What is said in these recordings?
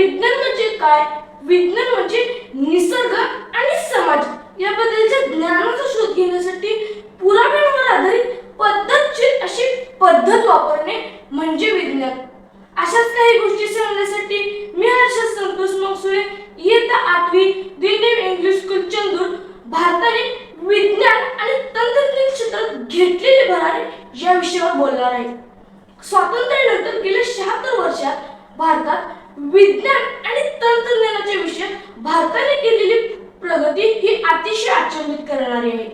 विज्ञान म्हणजे काय? विज्ञान म्हणजे निसर्ग आणि समाज. याबद्दलच्या ज्ञानाचा शोध घेण्यासाठी पुराव्यांवर आधारित पद्धतशीर अशी पद्धत वापरणे म्हणजे विज्ञान. अशाच काही गोष्टी सांगण्यासाठी मी हर्षद संतोष मगसुळे इयत्ता आठवी दिल्ली इंग्लिश स्कूल चंदूर भारताने विज्ञान आणि तंत्रज्ञान क्षेत्रात घेतलेले भरारे या विषयावर बोलणार आहे. स्वातंत्र्यानंतर गेल्या शहात्तर वर्षात भारतात विज्ञान आणि तंत्रज्ञानाच्या विषयात भारताने केलेली प्रगती ही अतिशय अचंबित करणारी आहे.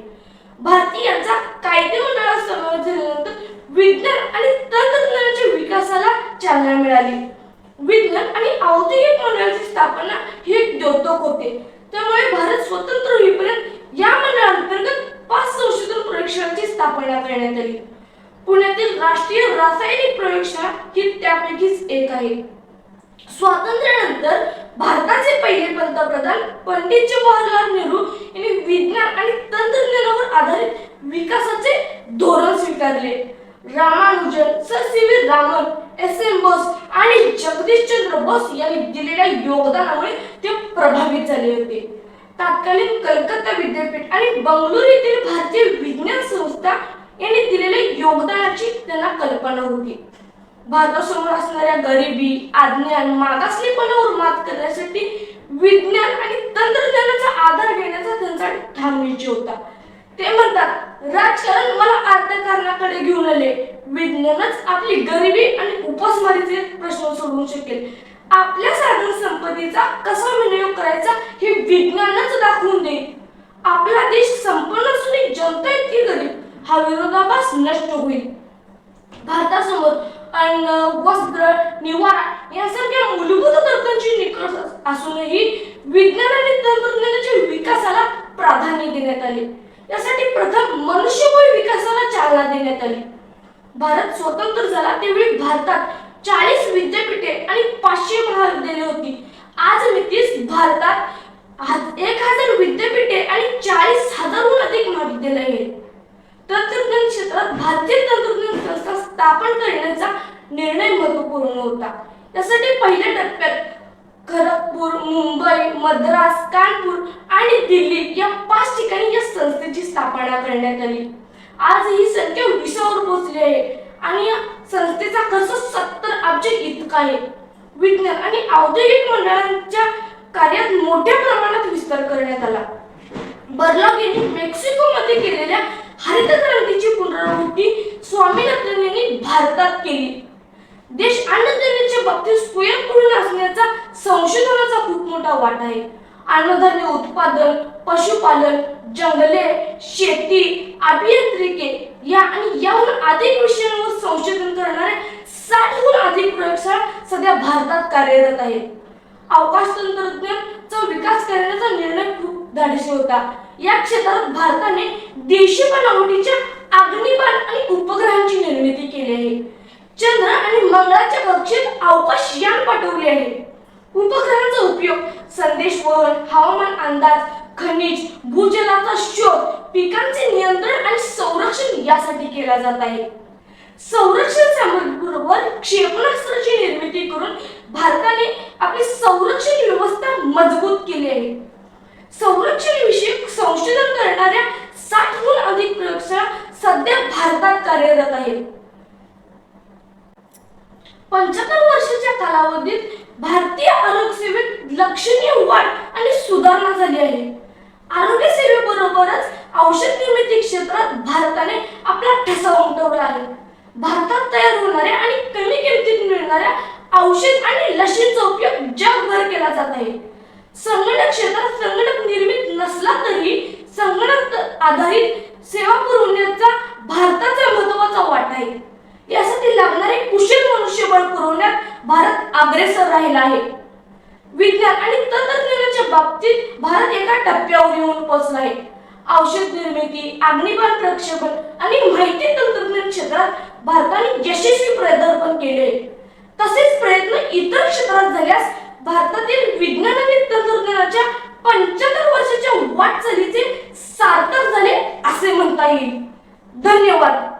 भारतीयांचा कायदे मंडळात समावेश झाल्यानंतर विज्ञान आणि तंत्रज्ञानाच्या विकासाला चालना मिळाली. विज्ञान आणि औद्योगिक मंडळाची स्थापना हे एक द्योतक होते. त्यामुळे भारत स्वतंत्र होईपर्यंत या मंडळांतर्गत पाच संशोधन प्रयोगशाळांची स्थापना करण्यात आली. पुण्यातील राष्ट्रीय रासायनिक प्रयोगशाळा ही त्यापैकीच एक आहे. स्वातंत्र्यानंतर भारताचे पहिले पंतप्रधान पंडित जवाहरलाल नेहरू यांनी विज्ञान आणि तंत्रज्ञानावर आधारित विकासाचे धोरण स्वीकारले. Ramanujan sir C V Raman S M Bose आणि जगदीशचंद्र बोस यांनी दिलेल्या योगदानामुळे ते प्रभावित झाले होते. तत्कालीन कलकत्ता विद्यापीठ आणि बंगळुरू येथील भारतीय विज्ञान संस्था यांनी दिलेल्या योगदानाची त्यांना कल्पना होती. भारतासमोर असणाऱ्या गरिबी आज्ञान मागासलेपणावर मात करण्यासाठी विज्ञान आणि तंत्रज्ञानाचा आधार घेण्याचा त्यांचा ठाम निश्चय होता. ते म्हणतात राजकारण मला अर्थकारणाकडे घेऊन आले. विज्ञानच आपली गरिबी आणि उपासमारीचे प्रश्न सोडवू शकेल. आपल्या साधन संपत्तीचा कसा विनियोग करायचा हे विज्ञानच दाखवून देईल. आपला देश संपन्न असूनही जनता इतकी गरीब हा विरोधाभास नष्ट होईल. भारतासमोर अन्न वस्त्र निवारा यासारख्या मूलभूत गरजांची निकष असूनही विज्ञान आणि तंत्रज्ञानाच्या विकासाला प्राधान्य देण्यात आले. यासाठी प्रथम मनुष्यबळ विकासाला चालना देण्यात आली. भारत स्वतंत्र झाला त्यावेळी भारतात चाळीस विद्यापीठे आणि पाचशे महाविद्यालये होती आज मितीस भारतात आज एक हजार विद्यापीठे आणि चाळीस हजारहून अधिक महाविद्यालये आहेत तंत्रज्ञान क्षेत्रात भारतीय तंत्रज्ञान संस्था स्थापन करण्याचा निर्णय महत्त्वपूर्ण होता. यासाठी पहिल्या टप्प्यात खरगपूर मुंबई मद्रास कानपूर आणि दिल्ली या पाच ठिकाणी या संस्थेची स्थापना करण्यात आली. आज ही संख्या विसावर पोहोचली आहे आणि या संस्थेचा खर्च सत्तर अब्ज इतका आहे. विज्ञान आणि औद्योगिक मंडळांच्या कार्यात मोठ्या प्रमाणात विस्तार करण्यात आला. बर्लॉग यांनी मेक्सिको मध्ये केलेल्या हरित क्रांतीची पुनरावृत्ती स्वामी भारतात केली. देश अन्नधान्याच्या बाबतीत स्वयंपूर्ण असण्याचा संशोधनाचा खूप मोठा वाटा आहे. अन्नधान्य उत्पादन पशुपालन जंगले शेती अभियांत्रिके या आणि याहून अधिक विषयांवर संशोधन करणाऱ्या साठहून अधिक प्रयोगशाळा सध्या भारतात कार्यरत आहेत. अवकाश तंत्रज्ञानचा विकास करण्याचा निर्णय खूप धाडसी होता. या क्षेत्रात भारताने देशी बनावटीच्या अग्निबाण आणि उपग्रह निर्मिती केली आहे चंद्र आणि मंगळाच्या कक्षेत अवकाश यान पाठवले आहे. उपग्रहांचा उपयोग संदेश वहन हवामान अंदाज खनिज भूजलाचा शोध पिकांचे नियंत्रण आणि संरक्षण यासाठी केला जात आहे. संरक्षण सामग्रीबरोबर क्षेपणास्त्राची निर्मिती करून भारताने आपली संरक्षण व्यवस्था मजबूत केली आहे. संरक्षण विषयक संशोधन करणाऱ्या साठहून अधिक प्रयोगशाळा सध्या भारतात कार्यरत आहेत. पंच्याहत्तर वर्षाच्या कालावधीत भारतीय आरोग्य सेवेत लक्षणीय वाढ आणि सुधारणा झाली आहे. आरोग्य सेवेबरोबरच औषध निर्मिती क्षेत्रात भारताने आपला ठसा उमटवला आहे. भारतात तयार होणाऱ्या आणि कमी किमतीत मिळणाऱ्या औषध आणि लशींचा उपयोग जगभर केला जात आहे. संगणक क्षेत्रात संगणक निर्मित नसला तरी संगणक आधारित सेवा पुरवण्याचा भारताचा महत्त्वाचा वाटा आहे यासाठी लागणारे कुशल मनुष्यबळ पुरवण्यात भारत अग्रेसर राहिला आहे. विज्ञान आणि तंत्रज्ञानाच्या बाबतीत भारत एका टप्प्यावर येऊन पोहोचला आहे. औषध निर्मिती अग्निबाण प्रक्षेपण आणि माहिती तंत्रज्ञान क्षेत्रात भारताने यशस्वी प्रदार्पण केले तसेच प्रयत्न इतर क्षेत्रात झाल्यास भारतातील विज्ञान आणि तंत्रज्ञानाच्या पंच्याहत्तर वर्षाच्या वाटचालीचे सार्थक झाले असे म्हणता येईल. धन्यवाद.